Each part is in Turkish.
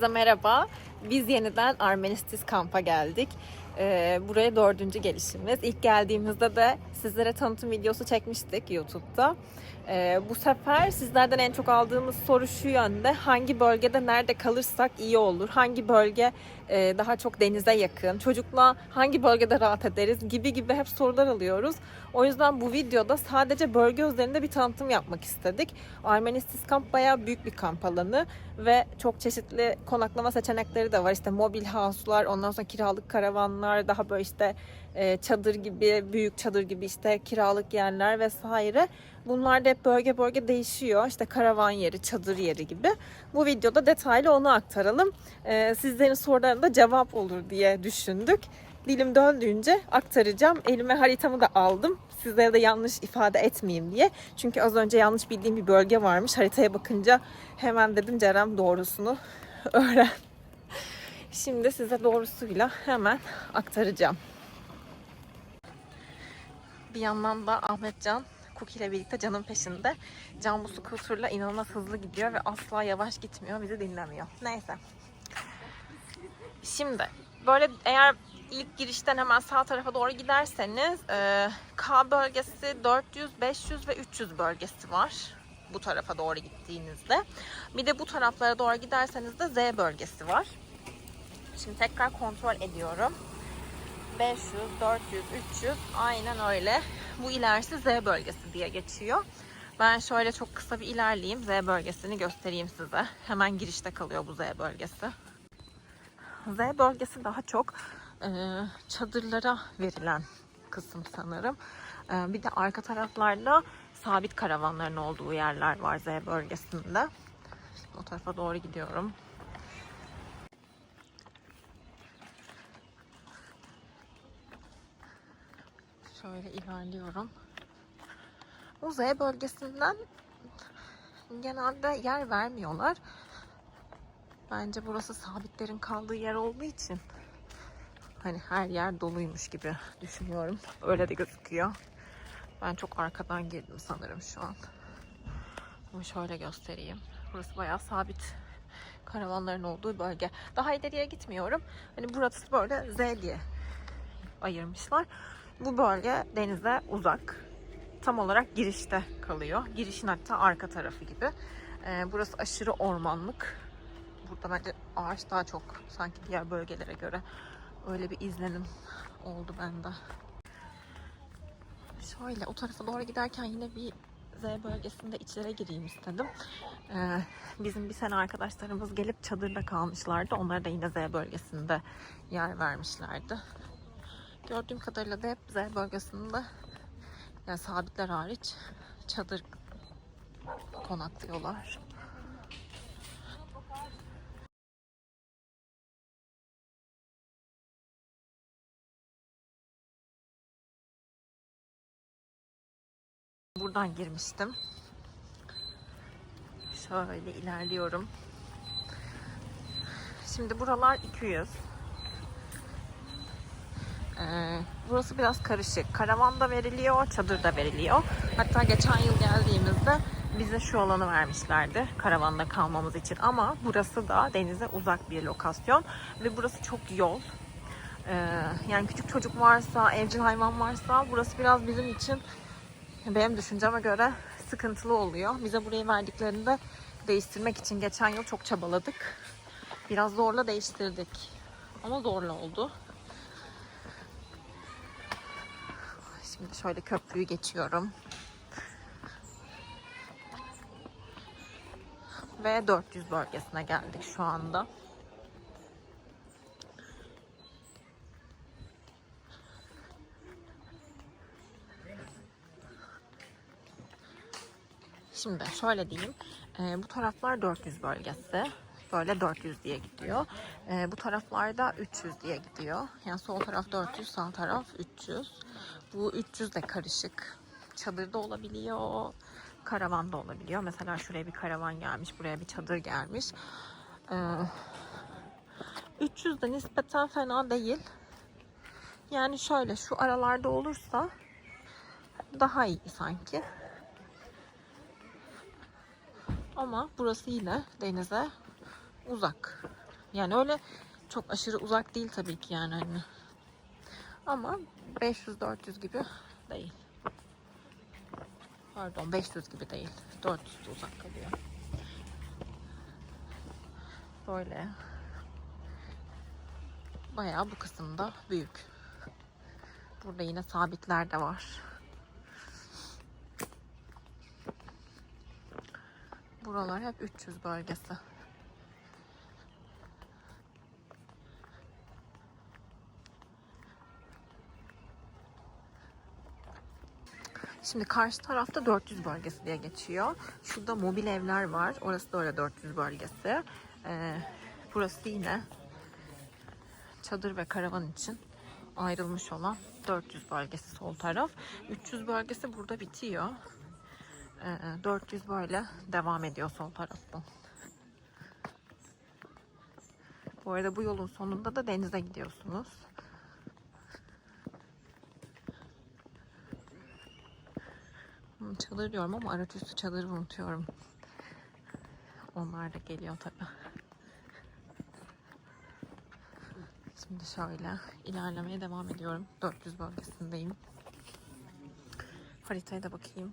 Herkese merhaba. Biz yeniden Armenistis kampa geldik. Ee, buraya dördüncü gelişimiz. İlk geldiğimizde de sizlere tanıtım videosu çekmiştik YouTube'da. Ee, bu sefer sizlerden en çok aldığımız soru şu yönde. Hangi bölgede nerede kalırsak iyi olur? Hangi bölge e, daha çok denize yakın? Çocukla hangi bölgede rahat ederiz? Gibi gibi hep sorular alıyoruz. O yüzden bu videoda sadece bölge üzerinde bir tanıtım yapmak istedik. Armenistis kamp bayağı büyük bir kamp alanı ve çok çeşitli konaklama seçenekleri de var. İşte mobil house'lar, ondan sonra kiralık karavanlar, daha böyle işte çadır gibi, büyük çadır gibi işte kiralık yerler vesaire. Bunlar da hep bölge bölge değişiyor. İşte karavan yeri, çadır yeri gibi. Bu videoda detaylı onu aktaralım. E, sizlerin sorularına da cevap olur diye düşündük. Dilim döndüğünce aktaracağım. Elime haritamı da aldım. Sizlere de yanlış ifade etmeyeyim diye. Çünkü az önce yanlış bildiğim bir bölge varmış. Haritaya bakınca hemen dedim Cerem doğrusunu öğren. Şimdi size doğrusuyla hemen aktaracağım. Bir yandan da Ahmetcan Cookie ile birlikte Can'ın peşinde. Can bu skuterla inanılmaz hızlı gidiyor ve asla yavaş gitmiyor. Bizi dinlemiyor. Neyse. Şimdi böyle eğer ilk girişten hemen sağ tarafa doğru giderseniz e, K bölgesi 400, 500 ve 300 bölgesi var. Bu tarafa doğru gittiğinizde. Bir de bu taraflara doğru giderseniz de Z bölgesi var. Şimdi tekrar kontrol ediyorum. 500, 400, 300 aynen öyle. Bu ilerisi Z bölgesi diye geçiyor. Ben şöyle çok kısa bir ilerleyeyim. Z bölgesini göstereyim size. Hemen girişte kalıyor bu Z bölgesi. Z bölgesi daha çok e, çadırlara verilen kısım sanırım. E, bir de arka taraflarda sabit karavanların olduğu yerler var Z bölgesinde. O tarafa doğru gidiyorum. Şöyle ilerliyorum. Z bölgesinden genelde yer vermiyorlar. Bence burası sabitlerin kaldığı yer olduğu için hani her yer doluymuş gibi düşünüyorum. Öyle de gözüküyor. Ben çok arkadan girdim sanırım şu an. Ama şöyle göstereyim. Burası bayağı sabit karavanların olduğu bölge. Daha ileriye gitmiyorum. Hani burası böyle Z diye ayırmışlar. Bu bölge denize uzak. Tam olarak girişte kalıyor. Girişin hatta arka tarafı gibi. Ee, burası aşırı ormanlık. Burada bence ağaç daha çok sanki diğer bölgelere göre. Öyle bir izlenim oldu bende. Şöyle o tarafa doğru giderken yine bir Z bölgesinde içlere gireyim istedim. Ee, bizim bir sene arkadaşlarımız gelip çadırda kalmışlardı. Onlara da yine Z bölgesinde yer vermişlerdi. Gördüğüm kadarıyla da hep Z bölgesinde yani sabitler hariç çadır konaklıyorlar. Buradan girmiştim. Şöyle ilerliyorum. Şimdi buralar 200. Ee, burası biraz karışık. Karavan da veriliyor, çadır da veriliyor. Hatta geçen yıl geldiğimizde bize şu alanı vermişlerdi karavanda kalmamız için. Ama burası da denize uzak bir lokasyon ve burası çok yol. Ee, yani küçük çocuk varsa, evcil hayvan varsa burası biraz bizim için benim düşünceme göre sıkıntılı oluyor. Bize burayı verdiklerinde değiştirmek için geçen yıl çok çabaladık. Biraz zorla değiştirdik. Ama zorla oldu. Şimdi şöyle köprüyü geçiyorum. Ve 400 bölgesine geldik şu anda. Şimdi şöyle diyeyim. e, bu taraflar 400 bölgesi. Böyle 400 diye gidiyor. E, bu taraflarda 300 diye gidiyor. Yani sol taraf 400, sağ taraf 300. Bu 300 de karışık. Çadırda olabiliyor, karavan da olabiliyor. Mesela şuraya bir karavan gelmiş, buraya bir çadır gelmiş. E, 300 de nispeten fena değil. Yani şöyle şu aralarda olursa daha iyi sanki. Ama burası yine denize uzak. Yani öyle çok aşırı uzak değil tabii ki yani hani. Ama 500-400 gibi değil. Pardon 500 gibi değil. 400 de uzak kalıyor. Böyle. Bayağı bu kısımda büyük. Burada yine sabitler de var. Buralar hep 300 bölgesi. Şimdi karşı tarafta 400 bölgesi diye geçiyor. Şurada mobil evler var. Orası da öyle 400 bölgesi. Ee, burası yine çadır ve karavan için ayrılmış olan 400 bölgesi sol taraf. 300 bölgesi burada bitiyor. Ee, 400 böyle devam ediyor sol taraftan. Bu arada bu yolun sonunda da denize gidiyorsunuz. Hmm, Çadır diyorum ama araç üstü çadırı unutuyorum. Onlar da geliyor tabii. Şimdi şöyle ilerlemeye devam ediyorum. 400 bölgesindeyim. Haritaya da bakayım.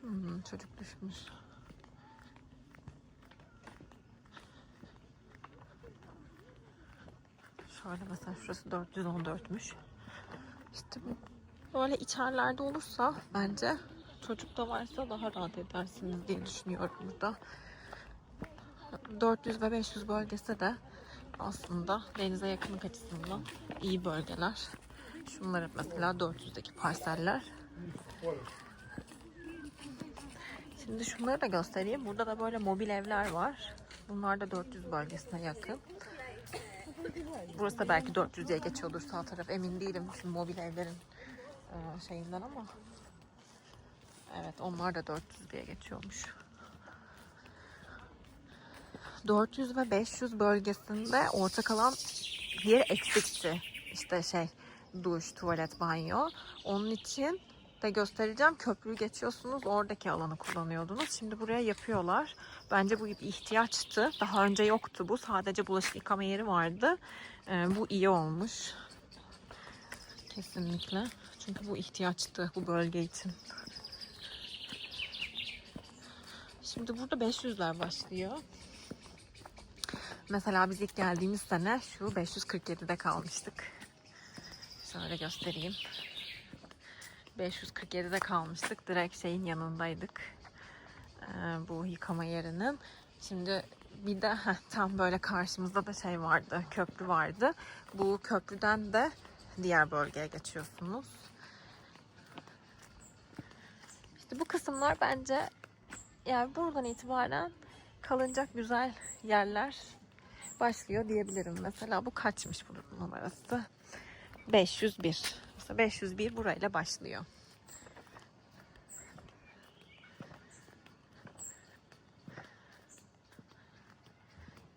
Hmm, çocuk düşmüş. Şöyle mesela şurası 414'müş. İşte böyle içerlerde olursa bence çocuk da varsa daha rahat edersiniz diye düşünüyorum burada. 400 ve 500 bölgesi de aslında denize yakınlık açısından iyi bölgeler. Şunlar mesela 400'deki parseller. Şimdi şunları da göstereyim. Burada da böyle mobil evler var. Bunlar da 400 bölgesine yakın. Burası da belki 400 diye geçiyordur sağ taraf. Emin değilim şu mobil evlerin e, şeyinden ama. Evet onlar da 400 diye geçiyormuş. 400 ve 500 bölgesinde ortak alan yer eksikti. İşte şey duş, tuvalet, banyo. Onun için de göstereceğim. Köprüyü geçiyorsunuz. Oradaki alanı kullanıyordunuz. Şimdi buraya yapıyorlar. Bence bu bir ihtiyaçtı. Daha önce yoktu bu. Sadece bulaşık yıkama yeri vardı. Ee, bu iyi olmuş. Kesinlikle. Çünkü bu ihtiyaçtı bu bölge için. Şimdi burada 500'ler başlıyor. Mesela biz ilk geldiğimiz sene şu 547'de kalmıştık. Şöyle göstereyim. 547'de kalmıştık. Direkt şeyin yanındaydık. Ee, bu yıkama yerinin. Şimdi bir de heh, tam böyle karşımızda da şey vardı. Köprü vardı. Bu köprüden de diğer bölgeye geçiyorsunuz. İşte bu kısımlar bence yani buradan itibaren kalınacak güzel yerler başlıyor diyebilirim. Mesela bu kaçmış bunun numarası? 501. Mesela 501 burayla başlıyor.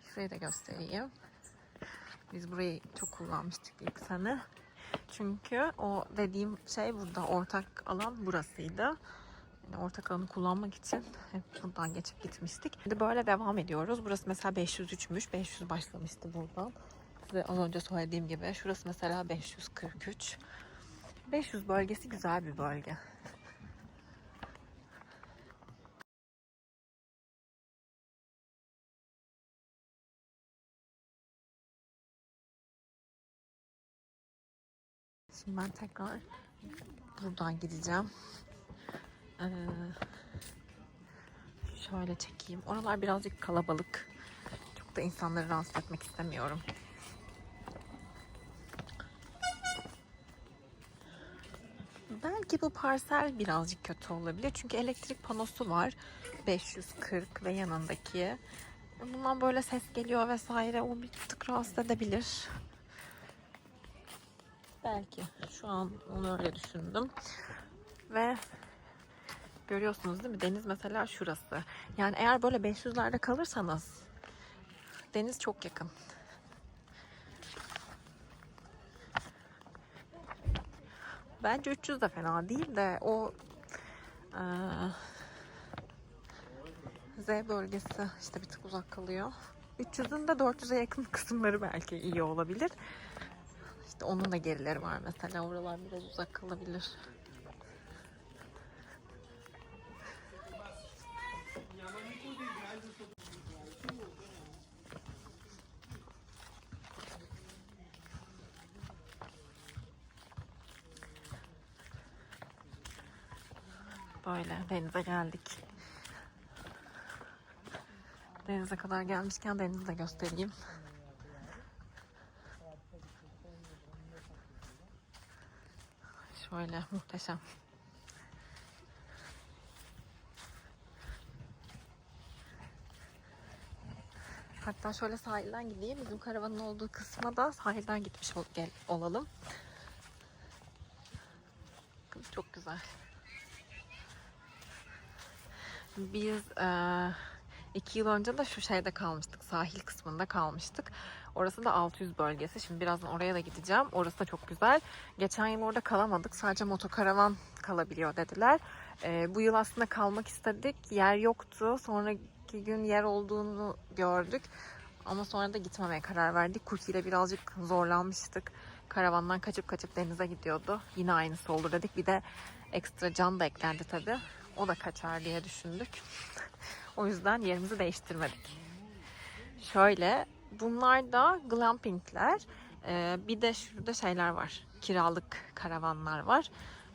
Şurayı da göstereyim. Biz burayı çok kullanmıştık ilk sene. Çünkü o dediğim şey burada ortak alan burasıydı. Yani ortak alanı kullanmak için hep buradan geçip gitmiştik. Şimdi böyle devam ediyoruz. Burası mesela 503'müş. 500 başlamıştı buradan. Size az önce söylediğim gibi. Şurası mesela 543. 500 bölgesi güzel bir bölge. Şimdi ben tekrar buradan gideceğim. Ee, şöyle çekeyim. Oralar birazcık kalabalık. Çok da insanları rahatsız etmek istemiyorum. Belki bu parsel birazcık kötü olabilir. Çünkü elektrik panosu var. 540 ve yanındaki. Bundan böyle ses geliyor vesaire. O bir tık rahatsız edebilir. Belki. Şu an onu öyle düşündüm. Ve görüyorsunuz değil mi? Deniz mesela şurası. Yani eğer böyle 500'lerde kalırsanız deniz çok yakın. Bence 300 de fena değil de o eee, Z bölgesi işte bir tık uzak kalıyor. 300'ün de 400'e yakın kısımları belki iyi olabilir. İşte onun da gerileri var mesela. Oralar biraz uzak kalabilir. Böyle denize geldik. Denize kadar gelmişken denizi de göstereyim. Şöyle muhteşem. Hatta şöyle sahilden gideyim. Bizim karavanın olduğu kısma da sahilden gitmiş ol- gel- olalım. Çok güzel. Biz eee, iki yıl önce de şu şeyde kalmıştık. Sahil kısmında kalmıştık. Orası da 600 bölgesi. Şimdi birazdan oraya da gideceğim. Orası da çok güzel. Geçen yıl orada kalamadık. Sadece motokaravan kalabiliyor dediler. Eee, bu yıl aslında kalmak istedik. Yer yoktu. Sonraki gün yer olduğunu gördük. Ama sonra da gitmemeye karar verdik. Cookie ile birazcık zorlanmıştık. Karavandan kaçıp kaçıp denize gidiyordu. Yine aynısı olur dedik. Bir de ekstra can da eklendi tabii. O da kaçar diye düşündük. o yüzden yerimizi değiştirmedik. Şöyle bunlar da glampingler. Ee, bir de şurada şeyler var. Kiralık karavanlar var.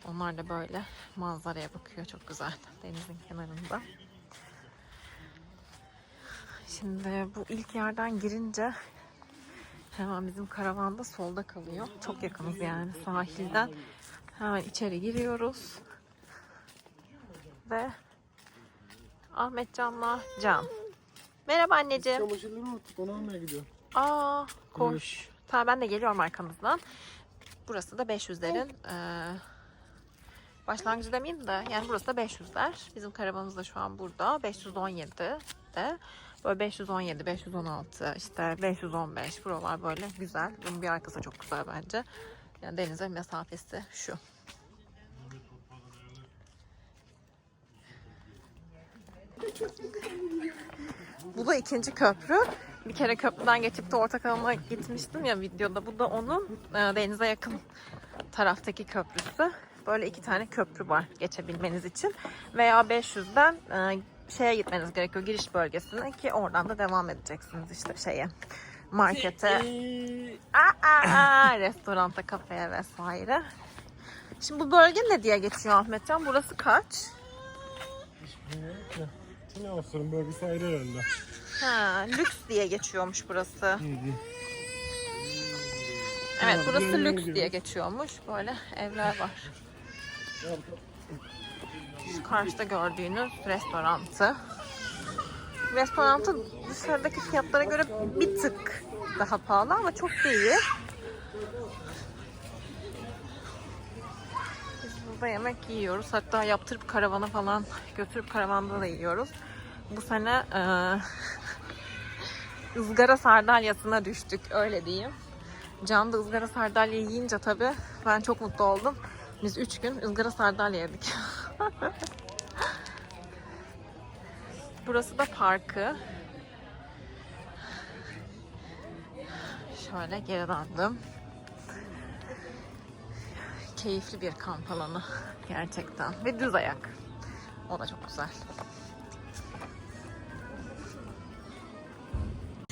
Onlar da böyle manzaraya bakıyor. Çok güzel. Denizin kenarında. Şimdi bu ilk yerden girince hemen bizim karavanda solda kalıyor. Çok yakınız yani sahilden. Hemen içeri giriyoruz. Ve Ahmetcan'la Can. Merhaba anneciğim. Çamaşırları unuttuk onu almaya gidiyor. Aa koş. Tamam ben de geliyorum arkamızdan. Burası da 500'lerin eee başlangıcı demeyeyim de yani burası da 500'ler. Bizim karavanımız da şu an burada. 517 de. Böyle 517, 516, işte 515 buralar böyle güzel. Bunun bir arkası çok güzel bence. Yani denize mesafesi şu. Bu da ikinci köprü. Bir kere köprüden geçip de orta kanala gitmiştim ya videoda. Bu da onun e, denize yakın taraftaki köprüsü. Böyle iki tane köprü var geçebilmeniz için. Veya 500'den e, şeye gitmeniz gerekiyor giriş bölgesine ki oradan da devam edeceksiniz işte şeye markete, aa, aa, restoranta, kafeye vesaire. Şimdi bu bölge ne diye geçiyor Ahmetcan? Burası kaç? Çin Avustur'un bölgesi ayrı herhalde. Ha, lüks diye geçiyormuş burası. Hı hı. Evet Tamam, burası lüks gidiyoruz. diye geçiyormuş. Böyle evler var. Şu karşıda gördüğünüz restorantı. Restorantın dışarıdaki fiyatlara göre bir tık daha pahalı ama çok da iyi. Biz burada yemek yiyoruz. Hatta yaptırıp karavana falan götürüp karavanda da yiyoruz. Bu sene eee ızgara sardalyasına düştük öyle diyeyim. Can da ızgara sardalya yiyince tabii ben çok mutlu oldum. Biz üç gün ızgara sardalya yedik. Burası da parkı. Şöyle geri döndüm. Keyifli bir kamp alanı gerçekten. Ve düz ayak. O da çok güzel.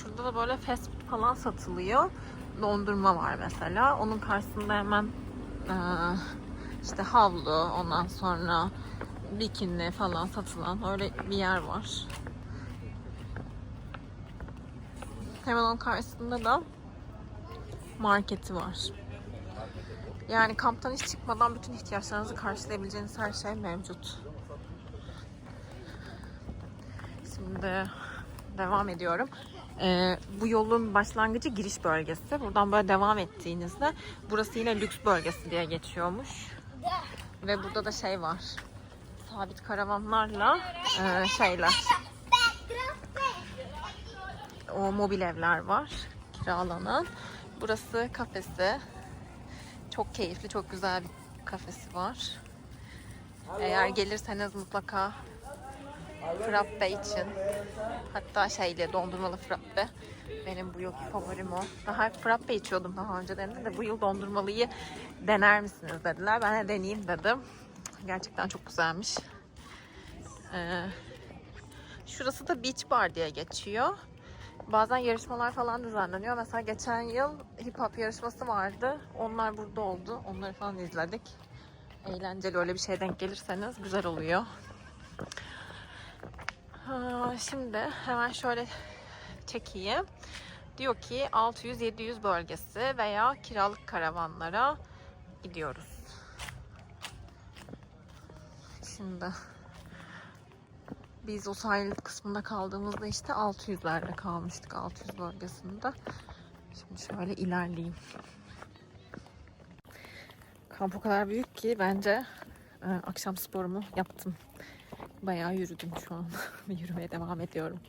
Şurada da böyle fast food falan satılıyor. Dondurma var mesela. Onun karşısında hemen eee, işte havlu, ondan sonra bikini falan satılan öyle bir yer var. Hemen onun karşısında da marketi var. Yani kamptan hiç çıkmadan bütün ihtiyaçlarınızı karşılayabileceğiniz her şey mevcut. Şimdi devam ediyorum. Ee, bu yolun başlangıcı giriş bölgesi. Buradan böyle devam ettiğinizde burası yine lüks bölgesi diye geçiyormuş. Ve burada da şey var. Sabit karavanlarla e, şeyler. O mobil evler var kiralanan. Burası kafesi. Çok keyifli, çok güzel bir kafesi var. Eğer gelirseniz mutlaka frappe için hatta şeyle dondurmalı frappe benim bu yılki favorim o. Daha frappe içiyordum daha önceden de bu yıl dondurmalıyı dener misiniz dediler. Ben de deneyeyim dedim. Gerçekten çok güzelmiş. Ee, şurası da Beach Bar diye geçiyor. Bazen yarışmalar falan düzenleniyor. Mesela geçen yıl hip hop yarışması vardı. Onlar burada oldu. Onları falan izledik. Eğlenceli öyle bir şey denk gelirseniz güzel oluyor. Şimdi hemen şöyle çekeyim. Diyor ki 600-700 bölgesi veya kiralık karavanlara gidiyoruz. Şimdi biz o sahil kısmında kaldığımızda işte 600'lerde kalmıştık 600 bölgesinde. Şimdi şöyle ilerleyeyim. Kamp o kadar büyük ki bence e, akşam sporumu yaptım. Bayağı yürüdüm şu an. Yürümeye devam ediyorum.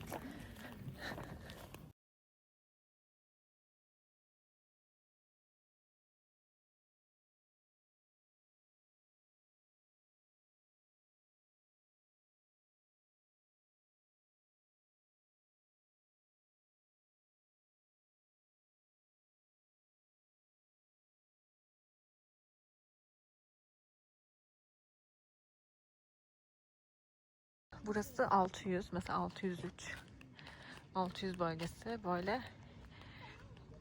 Burası 600. Mesela 603. 600 bölgesi böyle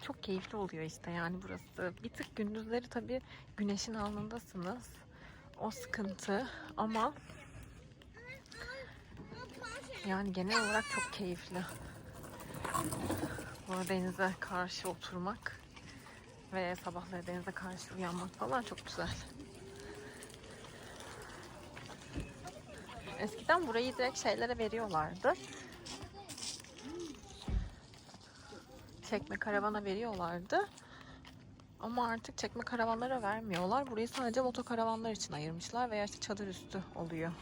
çok keyifli oluyor işte yani burası. Bir tık gündüzleri tabii güneşin alnındasınız. O sıkıntı ama yani genel olarak çok keyifli. Bu denize karşı oturmak ve sabahları denize karşı uyanmak falan çok güzel. Eskiden burayı direkt şeylere veriyorlardı. Çekme karavana veriyorlardı. Ama artık çekme karavanlara vermiyorlar. Burayı sadece motokaravanlar için ayırmışlar veya işte çadır üstü oluyor.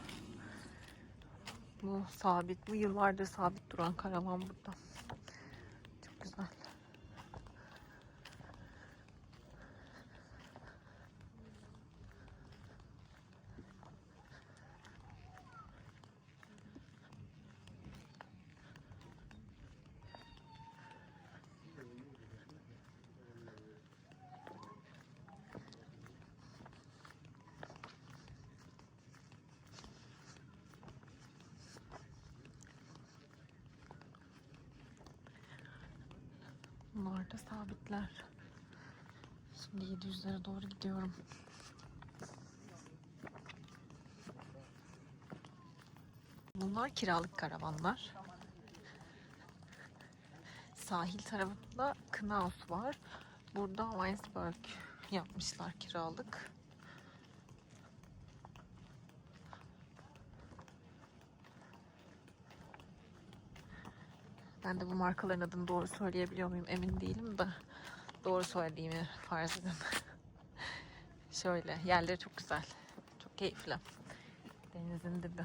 Bu sabit, bu yıllardır sabit duran karavan burada. Çok güzel. Bunlar da sabitler. Şimdi 700'lere doğru gidiyorum. Bunlar kiralık karavanlar. Sahil tarafında Knaus var. Burada Weinsberg yapmışlar kiralık. Ben de bu markaların adını doğru söyleyebiliyor muyum emin değilim de doğru söylediğimi farz edin. Şöyle yerleri çok güzel. Çok keyifli. Denizin dibi.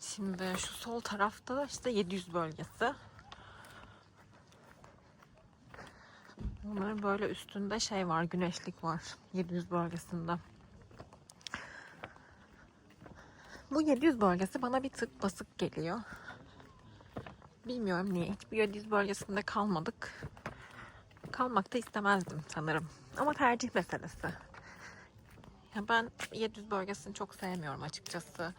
Şimdi şu sol tarafta işte 700 bölgesi. Bunların böyle üstünde şey var, güneşlik var 700 bölgesinde. Bu 700 bölgesi bana bir tık basık geliyor. Bilmiyorum niye. Hiçbir 700 bölgesinde kalmadık. Kalmak da istemezdim sanırım. Ama tercih meselesi. Ya ben 700 bölgesini çok sevmiyorum açıkçası.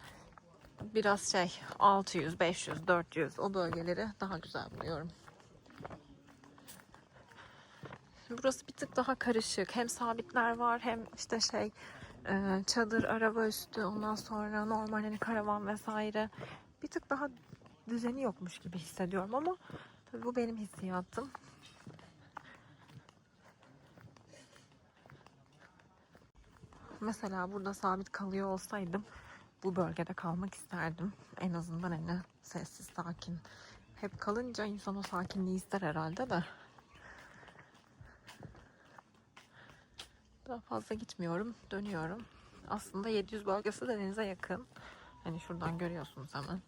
Biraz şey 600, 500, 400 o bölgeleri daha güzel buluyorum. Burası bir tık daha karışık. Hem sabitler var hem işte şey e, çadır, araba üstü ondan sonra normal hani karavan vesaire. Bir tık daha düzeni yokmuş gibi hissediyorum ama tabii bu benim hissiyatım. Mesela burada sabit kalıyor olsaydım bu bölgede kalmak isterdim. En azından hani sessiz, sakin. Hep kalınca insan o sakinliği ister herhalde de. Daha fazla gitmiyorum. Dönüyorum. Aslında 700 bölgesi de denize yakın. Hani şuradan görüyorsunuz hemen.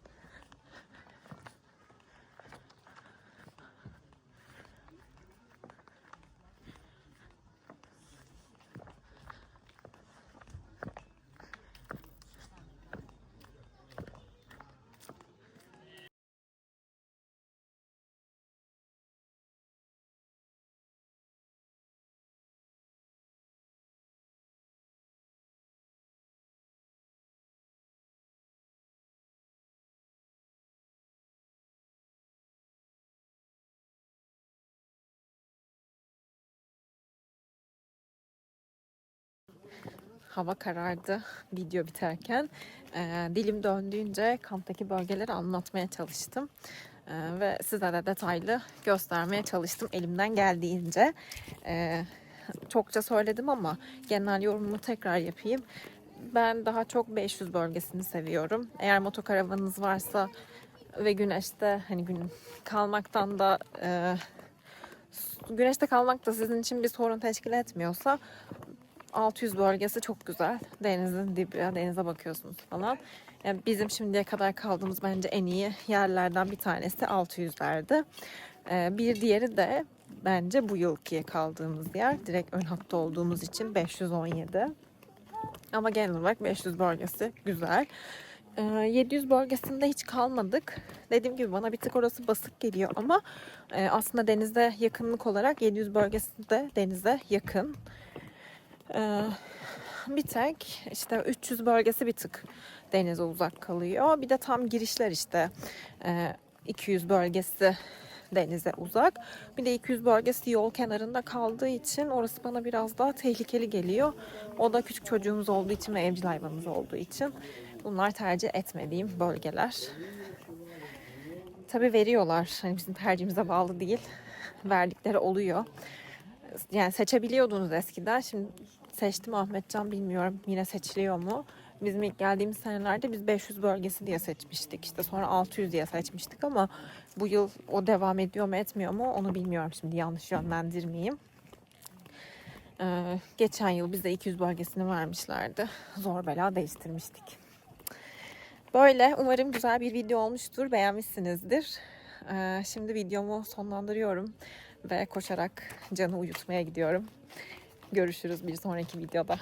Hava karardı video biterken. Ee, dilim döndüğünce kamptaki bölgeleri anlatmaya çalıştım. Ee, ve size de detaylı göstermeye çalıştım elimden geldiğince. Ee, çokça söyledim ama genel yorumumu tekrar yapayım. Ben daha çok 500 bölgesini seviyorum. Eğer motokaravanınız varsa ve güneşte hani gün kalmaktan da e, güneşte kalmak da sizin için bir sorun teşkil etmiyorsa 600 bölgesi çok güzel. Denizin dibi, denize bakıyorsunuz falan. Yani bizim şimdiye kadar kaldığımız bence en iyi yerlerden bir tanesi 600'lerdi. Ee, bir diğeri de bence bu yılki kaldığımız yer. Direkt ön hatta olduğumuz için 517. Ama genel olarak 500 bölgesi güzel. Ee, 700 bölgesinde hiç kalmadık. Dediğim gibi bana bir tık orası basık geliyor ama e, aslında denize yakınlık olarak 700 bölgesi de denize yakın. Ee, bir tek işte 300 bölgesi bir tık denize uzak kalıyor. Bir de tam girişler işte e, 200 bölgesi denize uzak. Bir de 200 bölgesi yol kenarında kaldığı için orası bana biraz daha tehlikeli geliyor. O da küçük çocuğumuz olduğu için ve evcil hayvanımız olduğu için bunlar tercih etmediğim bölgeler. Tabii veriyorlar. Hani bizim tercihimize bağlı değil. Verdikleri oluyor. Yani seçebiliyordunuz eskiden. Şimdi seçtim Ahmetcan bilmiyorum yine seçiliyor mu? Bizim ilk geldiğimiz senelerde biz 500 bölgesi diye seçmiştik. İşte sonra 600 diye seçmiştik ama bu yıl o devam ediyor mu etmiyor mu onu bilmiyorum şimdi yanlış yönlendirmeyeyim. Ee, geçen yıl bize 200 bölgesini vermişlerdi. Zor bela değiştirmiştik. Böyle umarım güzel bir video olmuştur. Beğenmişsinizdir. Ee, şimdi videomu sonlandırıyorum ve koşarak Can'ı uyutmaya gidiyorum. Görüşürüz bir sonraki videoda.